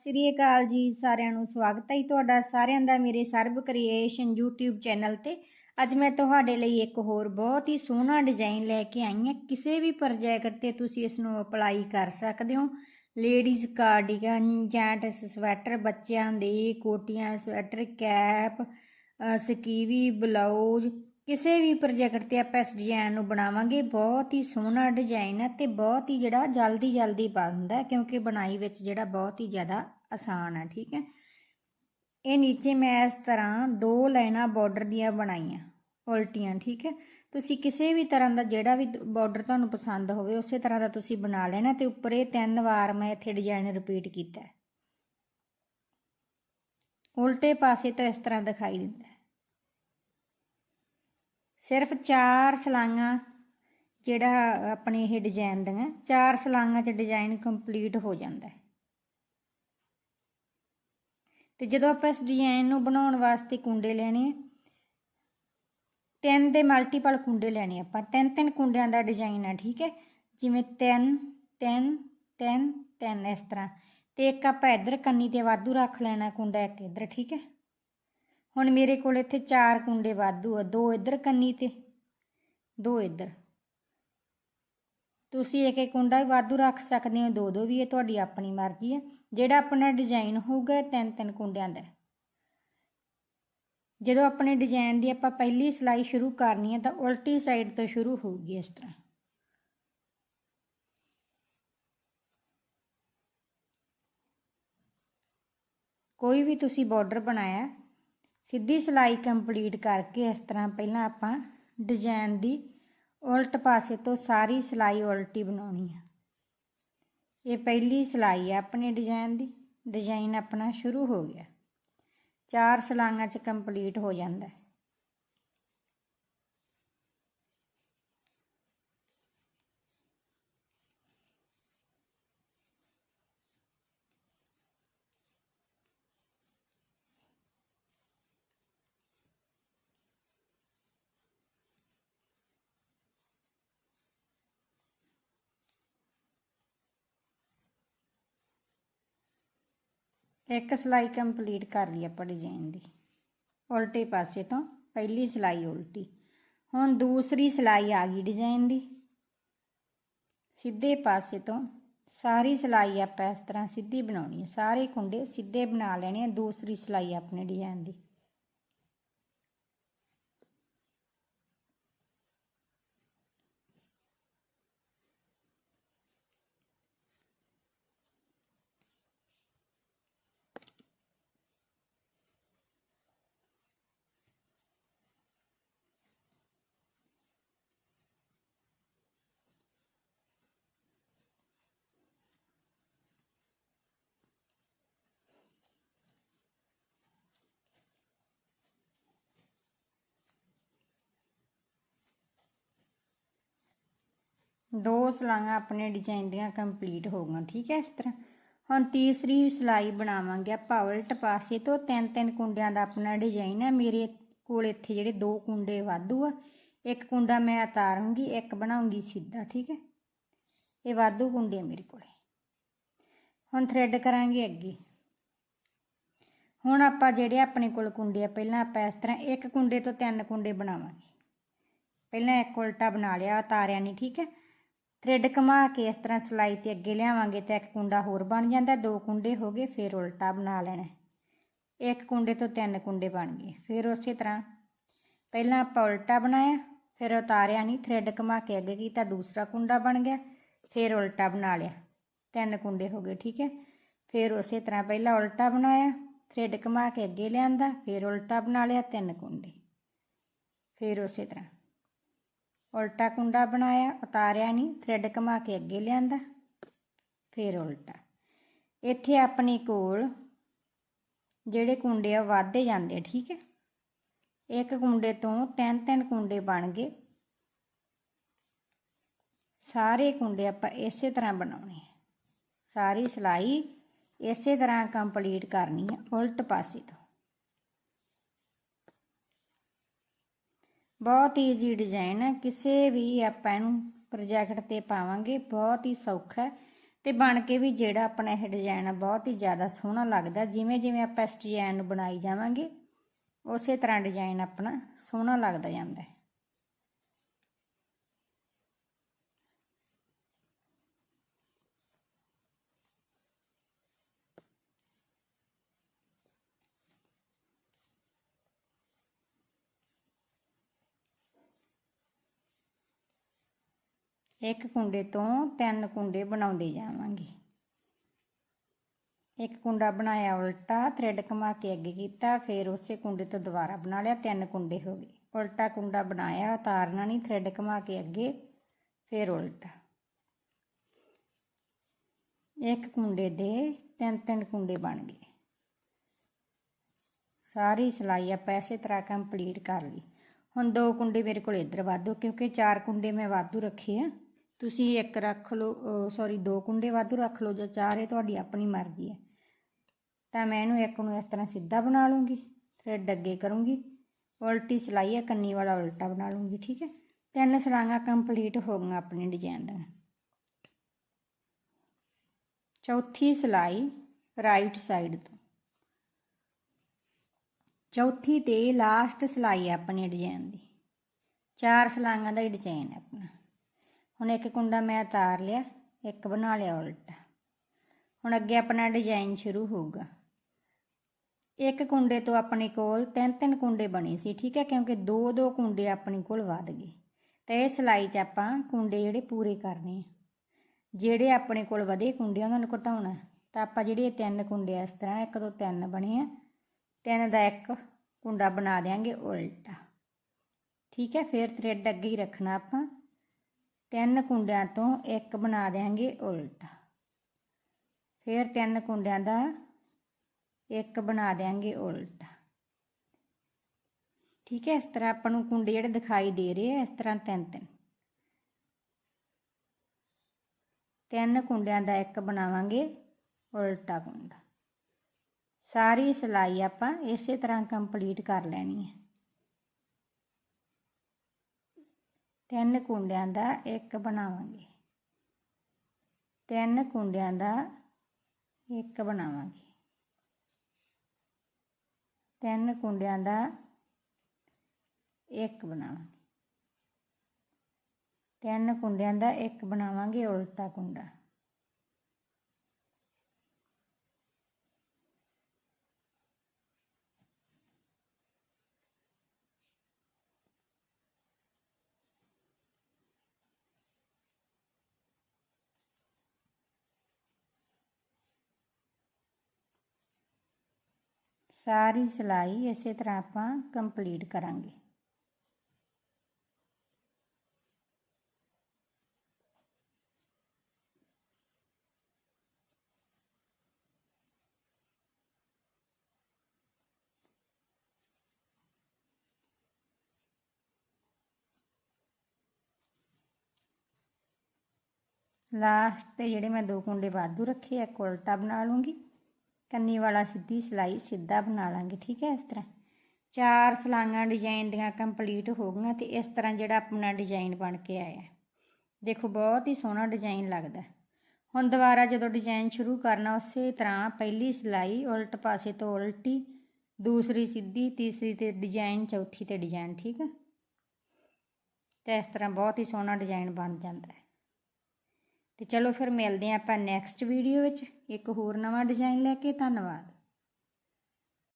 ਸ੍ਰੀ ਅਕਾਲ ਜੀ ਸਾਰਿਆਂ ਨੂੰ ਸਵਾਗਤ ਹੈ ਜੀ ਤੁਹਾਡਾ ਸਾਰਿਆਂ ਦਾ ਮੇਰੇ ਸਰਬ ਕ੍ਰੀਏਸ਼ਨ YouTube ਚੈਨਲ ਤੇ। ਅੱਜ ਮੈਂ ਤੁਹਾਡੇ ਲਈ ਇੱਕ ਹੋਰ ਬਹੁਤ ਹੀ ਸੋਹਣਾ ਡਿਜ਼ਾਈਨ ਲੈ ਕੇ ਆਈ ਹਾਂ। ਕਿਸੇ ਵੀ ਪ੍ਰੋਜੈਕਟ ਤੇ ਤੁਸੀਂ ਇਸ ਨੂੰ ਅਪਲਾਈ ਕਰ ਸਕਦੇ ਹੋ। ਲੇਡੀਜ਼ ਕਾਰਡੀਗਨ ਜੈਂਟਸ ਸਵੈਟਰ ਬੱਚਿਆਂ ਦੇ ਕੋਟੀਆਂ ਸਵੈਟਰ ਕੈਪ ਸਕੀਵੀ ਬਲਾਊਜ਼ ਕਿਸੇ ਵੀ ਪ੍ਰੋਜੈਕਟ ਤੇ ਆਪਾਂ ਇਸ ਡਿਜ਼ਾਈਨ ਨੂੰ ਬਣਾਵਾਂਗੇ, ਬਹੁਤ ਹੀ ਸੋਹਣਾ ਡਿਜ਼ਾਈਨ ਹੈ ਤੇ ਬਹੁਤ ਹੀ ਜਿਹੜਾ ਜਲਦੀ ਜਲਦੀ ਬਣ ਹੁੰਦਾ ਕਿਉਂਕਿ ਬਣਾਈ ਵਿੱਚ ਜਿਹੜਾ ਬਹੁਤ ਹੀ ਜ਼ਿਆਦਾ ਆਸਾਨ ਹੈ ਠੀਕ ਹੈ। ਇਹ ਨੀਚੇ ਮੈਂ ਇਸ ਤਰ੍ਹਾਂ ਦੋ ਲਾਈਨਾਂ ਬਾਰਡਰ ਦੀਆਂ ਬਣਾਈਆਂ, ਉਲਟੀਆਂ, ਠੀਕ ਹੈ। ਤੁਸੀਂ ਕਿਸੇ ਵੀ ਤਰ੍ਹਾਂ ਦਾ ਜਿਹੜਾ ਵੀ ਬਾਰਡਰ ਤੁਹਾਨੂੰ ਪਸੰਦ ਹੋਵੇ, ਉਸੇ ਤਰ੍ਹਾਂ ਦਾ ਤੁਸੀਂ ਬਣਾ ਲੈਣਾ ਤੇ ਉੱਪਰ ਇਹ ਤਿੰਨ ਵਾਰ ਮੈਂ ਇੱਥੇ ਡਿਜ਼ਾਈਨ ਰਿਪੀਟ ਕੀਤਾ ਉਲਟੇ ਪਾਸੇ ਤੋਂ ਇਸ ਤਰ੍ਹਾਂ ਦਿਖਾਈ ਦਿੰਦਾ ਸਿਰਫ ਚਾਰ ਸਲਾਈਆਂ ਜਿਹੜਾ ਆਪਣੇ ਇਹ ਡਿਜ਼ਾਈਨ ਦੀਆਂ, ਚਾਰ ਸਲਾਈਆਂ 'ਚ ਡਿਜ਼ਾਈਨ ਕੰਪਲੀਟ ਹੋ ਜਾਂਦਾ ਹੈ। ਤੇ ਜਦੋਂ ਆਪਾਂ ਇਸ ਡਿਜ਼ਾਈਨ ਨੂੰ ਬਣਾਉਣ ਵਾਸਤੇ ਕੁੰਡੇ ਲੈਣੇ ਤਿੰਨ ਦੇ ਮਲਟੀਪਲ ਕੁੰਡੇ ਲੈਣੇ ਆਪਾਂ, ਤਿੰਨ ਤਿੰਨ ਕੁੰਡਿਆਂ ਦਾ ਡਿਜ਼ਾਈਨ ਆ, ਠੀਕ ਹੈ? ਜਿਵੇਂ ਤਿੰਨ ਤਿੰਨ ਤਿੰਨ ਤਿੰਨ ਇਸ ਤਰ੍ਹਾਂ। ਤੇ ਇੱਕ ਆਪਾਂ ਇੱਧਰ ਕੰਨੀ ਤੇ ਵਾਧੂ ਰੱਖ ਲੈਣਾ ਕੁੰਡਾ ਇੱਕ ਇੱਧਰ, ਠੀਕ ਹੈ? ਹੁਣ ਮੇਰੇ ਕੋਲ ਇੱਥੇ ਚਾਰ ਕੁੰਡੇ ਵਾਧੂ ਆ, ਦੋ ਇੱਧਰ ਕੰਨੀ ਤੇ, ਦੋ ਇੱਧਰ। ਤੁਸੀਂ ਇੱਕ ਇੱਕ ਕੁੰਡਾ ਵੀ ਵਾਧੂ ਰੱਖ ਸਕਦੇ ਹੋ, ਦੋ ਦੋ ਵੀ, ਇਹ ਤੁਹਾਡੀ ਆਪਣੀ ਮਰਜ਼ੀ ਹੈ ਜਿਹੜਾ ਆਪਣਾ ਡਿਜ਼ਾਈਨ ਹੋਊਗਾ ਤਿੰਨ ਤਿੰਨ ਕੁੰਡਿਆਂ ਦਾ। ਜਦੋਂ ਆਪਣੇ ਡਿਜ਼ਾਈਨ ਦੀ ਆਪਾਂ ਪਹਿਲੀ ਸਿਲਾਈ ਸ਼ੁਰੂ ਕਰਨੀ ਹੈ ਤਾਂ ਉਲਟੀ ਸਾਈਡ ਤੋਂ ਸ਼ੁਰੂ ਹੋਊਗੀ ਇਸ ਤਰ੍ਹਾਂ। ਕੋਈ ਵੀ ਤੁਸੀਂ ਬਾਰਡਰ ਬਣਾਇਆ ਸਿੱਧੀ ਸਿਲਾਈ ਕੰਪਲੀਟ ਕਰਕੇ ਇਸ ਤਰ੍ਹਾਂ ਪਹਿਲਾਂ ਆਪਾਂ ਡਿਜ਼ਾਈਨ ਦੀ ਉਲਟ ਪਾਸੇ ਤੋਂ ਸਾਰੀ ਸਿਲਾਈ ਉਲਟੀ ਬਣਾਉਣੀ ਆ। ਇਹ ਪਹਿਲੀ ਸਿਲਾਈ ਆ ਆਪਣੇ ਡਿਜ਼ਾਈਨ ਦੀ। ਡਿਜ਼ਾਈਨ ਆਪਣਾ ਸ਼ੁਰੂ ਹੋ ਗਿਆ। ਚਾਰ ਸਲਾਈਆਂ ਚ ਕੰਪਲੀਟ ਹੋ ਜਾਂਦਾ ਹੈ। ਇੱਕ ਸਿਲਾਈ ਕੰਪਲੀਟ ਕਰ ਲਈ ਆਪਾਂ ਡਿਜ਼ਾਈਨ ਦੀ। ਉਲਟੇ ਪਾਸੇ ਤੋਂ ਪਹਿਲੀ ਸਿਲਾਈ ਉਲਟੀ। ਹੁਣ ਦੂਸਰੀ ਸਿਲਾਈ ਆ ਗਈ ਡਿਜ਼ਾਈਨ ਦੀ। ਸਿੱਧੇ ਪਾਸੇ ਤੋਂ ਸਾਰੀ ਸਿਲਾਈ ਆਪਾਂ ਇਸ ਤਰ੍ਹਾਂ ਸਿੱਧੀ ਬਣਾਉਣੀ ਹੈ। ਸਾਰੇ ਕੁੰਡੇ ਸਿੱਧੇ ਬਣਾ ਲੈਣੇ ਆ, ਦੂਸਰੀ ਸਿਲਾਈ ਆਪਣੇ ਡਿਜ਼ਾਈਨ ਦੀ। ਦੋ ਸਲਾਈਆਂ ਆਪਣੇ ਡਿਜ਼ਾਈਨ ਦੀਆਂ ਕੰਪਲੀਟ ਹੋ ਗਈਆਂ, ਠੀਕ ਹੈ ਇਸ ਤਰ੍ਹਾਂ। ਹੁਣ ਤੀਸਰੀ ਸਿਲਾਈ ਬਣਾਵਾਂਗੇ ਆਪਾਂ ਉਲਟ ਪਾਸੇ ਤੋਂ। ਤਿੰਨ ਤਿੰਨ ਕੁੰਡਿਆਂ ਦਾ ਆਪਣਾ ਡਿਜ਼ਾਈਨ ਹੈ ਮੇਰੇ ਕੋਲ ਇੱਥੇ ਜਿਹੜੇ ਦੋ ਕੁੰਡੇ ਵਾਧੂ ਆ। ਇੱਕ ਕੁੰਡਾ ਮੈਂ ਉਤਾਰੂੰਗੀ, ਇੱਕ ਬਣਾਉਂਗੀ ਸਿੱਧਾ, ਠੀਕ ਹੈ। ਇਹ ਵਾਧੂ ਕੁੰਡੇ ਆ ਮੇਰੇ ਕੋਲ। ਹੁਣ ਥ੍ਰੈਡ ਕਰਾਂਗੇ ਅੱਗੇ। ਹੁਣ ਆਪਾਂ ਜਿਹੜੇ ਆਪਣੇ ਕੋਲ ਕੁੰਡੇ ਆ, ਪਹਿਲਾਂ ਆਪਾਂ ਇਸ ਤਰ੍ਹਾਂ ਇੱਕ ਕੁੰਡੇ ਤੋਂ ਤਿੰਨ ਕੁੰਡੇ ਬਣਾਵਾਂਗੇ। ਪਹਿਲਾਂ ਇੱਕ ਉਲਟਾ ਬਣਾ ਲਿਆ ਉਤਾਰਿਆ ਨਹੀਂ ਠੀਕ ਹੈ। ਥ੍ਰੈਡ ਘੁਮਾ ਕੇ ਇਸ ਤਰ੍ਹਾਂ ਸਲਾਈ ਤੇ ਅੱਗੇ ਲਿਆਵਾਂਗੇ ਤਾਂ ਇੱਕ ਕੁੰਡਾ ਹੋਰ ਬਣ ਜਾਂਦਾ, ਦੋ ਕੁੰਡੇ ਹੋ ਗਏ, ਫਿਰ ਉਲਟਾ ਬਣਾ ਲੈਣਾ ਇੱਕ ਕੁੰਡੇ ਤੋਂ ਤਿੰਨ ਕੁੰਡੇ ਬਣ ਗਏ। ਫਿਰ ਉਸੇ ਤਰ੍ਹਾਂ ਪਹਿਲਾਂ ਆਪਾਂ ਉਲਟਾ ਬਣਾਇਆ, ਫਿਰ ਉਤਾਰਿਆ ਨਹੀਂ, ਥ੍ਰੈਡ ਘੁਮਾ ਕੇ ਅੱਗੇ ਕੀਤਾ, ਦੂਸਰਾ ਕੁੰਡਾ ਬਣ ਗਿਆ, ਫਿਰ ਉਲਟਾ ਬਣਾ ਲਿਆ। ਤਿੰਨ ਕੁੰਡੇ ਹੋ ਗਏ, ਠੀਕ ਹੈ? ਫਿਰ ਉਸੇ ਤਰ੍ਹਾਂ ਪਹਿਲਾਂ ਉਲਟਾ ਬਣਾਇਆ, ਥ੍ਰੈਡ ਘੁਮਾ ਕੇ ਅੱਗੇ ਲਿਆਂਦਾ, ਫਿਰ ਉਲਟਾ ਬਣਾ ਲਿਆ ਤਿੰਨ ਕੁੰਡੇ। ਫਿਰ ਉਸੇ ਤਰ੍ਹਾਂ। ਉਲਟਾ ਕੁੰਡਾ ਬਣਾਇਆ, ਉਤਾਰਿਆ ਨਹੀਂ ਥ੍ਰੈਡ ਘੁਮਾ ਕੇ ਅੱਗੇ ਲਿਆਂਦਾ। ਫਿਰ ਉਲਟਾ। ਇੱਥੇ ਆਪਣੀ ਕੋਲ ਜਿਹੜੇ ਕੁੰਡੇ ਆ ਵੱਧਦੇ ਜਾਂਦੇ ਆ, ਠੀਕ ਹੈ? ਇੱਕ ਕੁੰਡੇ ਤੋਂ ਤਿੰਨ ਤਿੰਨ ਕੁੰਡੇ ਬਣ ਗਏ। ਸਾਰੇ ਕੁੰਡੇ ਆਪਾਂ ਇਸੇ ਤਰ੍ਹਾਂ ਬਣਾਉਣੇ ਆ। ਸਾਰੀ ਸਿਲਾਈ ਇਸੇ ਤਰ੍ਹਾਂ ਕੰਪਲੀਟ ਕਰਨੀ ਆ, ਉਲਟ ਪਾਸੇ ਤੋਂ। ਬਹੁਤ ਈਜ਼ੀ ਡਿਜ਼ਾਈਨ ਹੈ। ਕਿਸੇ ਵੀ ਆਪਾਂ ਇਹਨੂੰ ਪ੍ਰੋਜੈਕਟ ਤੇ ਪਾਵਾਂਗੇ, ਬਹੁਤ ਹੀ ਸੌਖਾ ਹੈ। ਤੇ ਬਣ ਕੇ ਵੀ ਜਿਹੜਾ ਆਪਣਾ ਇਹ ਡਿਜ਼ਾਈਨ ਆ, ਬਹੁਤ ਹੀ ਜ਼ਿਆਦਾ ਸੋਹਣਾ ਲੱਗਦਾ। ਜਿਵੇਂ ਜਿਵੇਂ ਆਪਾਂ ਇਸ ਡਿਜ਼ਾਈਨ ਨੂੰ ਬਣਾਈ ਜਾਵਾਂਗੇ, ਉਸੇ ਤਰ੍ਹਾਂ ਡਿਜ਼ਾਈਨ ਆਪਣਾ ਸੋਹਣਾ ਲੱਗਦਾ ਜਾਂਦਾ ਹੈ। ਇੱਕ ਕੁੰਡੇ ਤੋਂ ਤਿੰਨ ਕੁੰਡੇ ਬਣਾਉਂਦੇ ਜਾਵਾਂਗੇ। ਇੱਕ ਕੁੰਡਾ ਬਣਾਇਆ ਉਲਟਾ ਥ੍ਰੈਡ ਘੁਮਾ ਕੇ ਅੱਗੇ ਕੀਤਾ, ਫਿਰ ਉਸੇ ਕੁੰਡੇ ਤੋਂ ਦੁਬਾਰਾ ਬਣਾ ਲਿਆ, ਤਿੰਨ ਕੁੰਡੇ ਹੋ ਗਏ। ਉਲਟਾ ਕੁੰਡਾ ਬਣਾਇਆ, ਉਤਾਰਨਾ ਨਹੀਂ ਥ੍ਰੈਡ ਘੁਮਾ ਕੇ ਅੱਗੇ, ਫਿਰ ਉਲਟਾ। ਇੱਕ ਕੁੰਡੇ ਦੇ ਤਿੰਨ ਤਿੰਨ ਕੁੰਡੇ ਬਣ ਗਏ। ਸਾਰੀ ਸਿਲਾਈ ਆਪਾਂ ਇਸੇ ਤਰ੍ਹਾਂ ਕੰਪਲੀਟ ਕਰ ਲਈ। ਹੁਣ ਦੋ ਕੁੰਡੇ ਮੇਰੇ ਕੋਲ ਇੱਧਰ ਵਾਧੂ, ਕਿਉਂਕਿ ਚਾਰ ਕੁੰਡੇ ਮੈਂ ਵਾਧੂ ਰੱਖੇ ਆ। ਤੁਸੀਂ ਇੱਕ ਰੱਖ ਲਓ ਸੌਰੀ ਦੋ ਕੁੰਡੇ ਵਾਧੂ ਰੱਖ ਲਓ, ਜਾਂ ਚਾਰ ਇਹ ਤੁਹਾਡੀ ਆਪਣੀ ਮਰਜ਼ੀ ਹੈ। ਤਾਂ ਮੈਂ ਇਹਨੂੰ ਇੱਕ ਨੂੰ ਇਸ ਤਰ੍ਹਾਂ ਸਿੱਧਾ ਬਣਾ ਲੂੰਗੀ ਥ੍ਰੈਡ ਅੱਗੇ ਕਰੂੰਗੀ। ਉਲਟੀ ਸਿਲਾਈ ਹੈ, ਕੰਨੀ ਵਾਲਾ ਉਲਟਾ ਬਣਾ ਲੂੰਗੀ ਠੀਕ ਹੈ? ਤਿੰਨ ਸਿਲਾਈਆਂ ਕੰਪਲੀਟ ਹੋ ਗਈਆਂ ਆਪਣੇ ਡਿਜ਼ਾਈਨ ਦਾ ਚੌਥੀ ਸਿਲਾਈ ਰਾਈਟ ਸਾਈਡ ਤੋਂ। ਚੌਥੀ ਤੇ ਲਾਸਟ ਸਿਲਾਈ ਹੈ ਆਪਣੇ ਡਿਜ਼ਾਈਨ ਦੀ। ਚਾਰ ਸਿਲਾਈਆਂ ਦਾ ਹੀ ਡਿਜ਼ਾਈਨ ਹੈ ਆਪਣਾ। ਹੁਣ ਇੱਕ ਕੁੰਡਾ ਮੈਂ ਉਤਾਰ ਲਿਆ, ਇੱਕ ਬਣਾ ਲਿਆ ਉਲਟਾ। ਹੁਣ ਅੱਗੇ ਆਪਣਾ ਡਿਜ਼ਾਈਨ ਸ਼ੁਰੂ ਹੋਊਗਾ। ਇੱਕ ਕੁੰਡੇ ਤੋਂ ਆਪਣੇ ਕੋਲ ਤਿੰਨ ਤਿੰਨ ਕੁੰਡੇ ਬਣੇ ਸੀ, ਠੀਕ ਹੈ, ਕਿਉਂਕਿ ਦੋ ਦੋ ਕੁੰਡੇ ਆਪਣੇ ਕੋਲ ਵੱਧ ਗਏ। ਤੇ ਇਹ ਸਿਲਾਈ 'ਚ ਆਪਾਂ ਕੁੰਡੇ ਜਿਹੜੇ ਪੂਰੇ ਕਰਨੇ ਆ। ਜਿਹੜੇ ਆਪਣੇ ਕੋਲ ਵਧੇ ਕੁੰਡੇ ਉਹਨਾਂ ਨੂੰ ਘਟਾਉਣਾ। ਤਾਂ ਆਪਾਂ ਜਿਹੜੇ ਤਿੰਨ ਕੁੰਡੇ ਇਸ ਤਰ੍ਹਾਂ ਇੱਕ ਤੋਂ ਤਿੰਨ ਬਣੇ ਆ। ਤਿੰਨ ਦਾ ਇੱਕ ਕੁੰਡਾ ਬਣਾ ਦੇਾਂਗੇ ਉਲਟਾ। ਠੀਕ ਹੈ, ਫਿਰ ਥ੍ਰੈਡ ਅੱਗੇ ਹੀ ਰੱਖਣਾ ਆਪਾਂ। ਤਿੰਨ ਕੁੰਡਿਆਂ ਤੋਂ ਇੱਕ ਬਣਾ ਦੇਾਂਗੇ ਉਲਟਾ। ਫਿਰ ਤਿੰਨ ਕੁੰਡਿਆਂ ਦਾ ਇੱਕ ਬਣਾ ਦੇਾਂਗੇ ਉਲਟਾ। ਠੀਕ ਹੈ, ਇਸ ਤਰ੍ਹਾਂ ਆਪਾਂ ਨੂੰ ਕੁੰਡੇ ਜਿਹੜੇ ਦਿਖਾਈ ਦੇ ਰਹੇ ਆ, ਇਸ ਤਰ੍ਹਾਂ ਤਿੰਨ ਤਿੰਨ। ਤਿੰਨ ਕੁੰਡਿਆਂ ਦਾ ਇੱਕ ਬਣਾਵਾਂਗੇ ਉਲਟਾ ਕੁੰਡਾ। ਸਾਰੀ ਸਿਲਾਈ ਆਪਾਂ ਇਸੇ ਤਰ੍ਹਾਂ ਕੰਪਲੀਟ ਕਰ ਲੈਣੀ ਹੈ। ਤਿੰਨ ਕੁੰਡਿਆਂ ਦਾ ਇੱਕ ਬਣਾਵਾਂਗੇ। ਤਿੰਨ ਕੁੰਡਿਆਂ ਦਾ ਇੱਕ ਬਣਾਵਾਂਗੇ। ਤਿੰਨ ਕੁੰਡਿਆਂ ਦਾ ਇੱਕ ਬਣਾਵਾਂਗੇ। ਤਿੰਨ ਕੁੰਡਿਆਂ ਦਾ ਇੱਕ ਬਣਾਵਾਂਗੇ, ਉਲਟਾ ਕੁੰਡਾ। ਸਾਰੀ ਸਿਲਾਈ ਇਸੇ ਤਰ੍ਹਾਂ ਆਪਾਂ ਕੰਪਲੀਟ ਕਰਾਂਗੇ ਲਾਸਟ ਤੇ ਜਿਹੜੇ ਮੈਂ ਦੋ ਕੁੰਡੇ ਵਾਧੂ ਰੱਖੇ ਆ ਇੱਕ ਉਲਟਾ ਬਣਾ ਲੂੰਗੀ ਕੰਨੀ ਵਾਲਾ ਸਿੱਧੀ ਸਿਲਾਈ ਸਿੱਧਾ ਬਣਾ ਲਾਂਗੇ, ਠੀਕ ਹੈ ਇਸ ਤਰ੍ਹਾਂ। ਚਾਰ ਸਲਾਈਆਂ ਡਿਜ਼ਾਈਨ ਦੀਆਂ ਕੰਪਲੀਟ ਹੋ ਗਈਆਂ ਤੇ ਇਸ ਤਰ੍ਹਾਂ ਜਿਹੜਾ ਆਪਣਾ ਡਿਜ਼ਾਈਨ ਬਣ ਕੇ ਆਇਆ। ਦੇਖੋ, ਬਹੁਤ ਹੀ ਸੋਹਣਾ ਡਿਜ਼ਾਈਨ ਲੱਗਦਾ। ਹੁਣ ਦੁਬਾਰਾ ਜਦੋਂ ਡਿਜ਼ਾਈਨ ਸ਼ੁਰੂ ਕਰਨਾ, ਉਸੇ ਤਰ੍ਹਾਂ ਪਹਿਲੀ ਸਿਲਾਈ ਉਲਟ ਪਾਸੇ ਤੋਂ ਉਲਟੀ, ਦੂਸਰੀ ਸਿੱਧੀ, ਤੀਸਰੀ ਤੇ ਡਿਜ਼ਾਈਨ ਚੌਥੀ ਤੇ ਡਿਜ਼ਾਈਨ ਠੀਕ ਹੈ। ਤੇ ਇਸ ਤਰ੍ਹਾਂ ਬਹੁਤ ਹੀ ਸੋਹਣਾ ਡਿਜ਼ਾਈਨ ਬਣ ਜਾਂਦਾ ਹੈ। ਤੇ ਚਲੋ ਫਿਰ ਮਿਲਦੇ ਆਂ ਆਪਾਂ ਨੈਕਸਟ ਵੀਡੀਓ ਵਿੱਚ। ਇੱਕ ਹੋਰ ਨਵਾਂ ਡਿਜ਼ਾਈਨ ਲੈ ਕੇ। ਧੰਨਵਾਦ।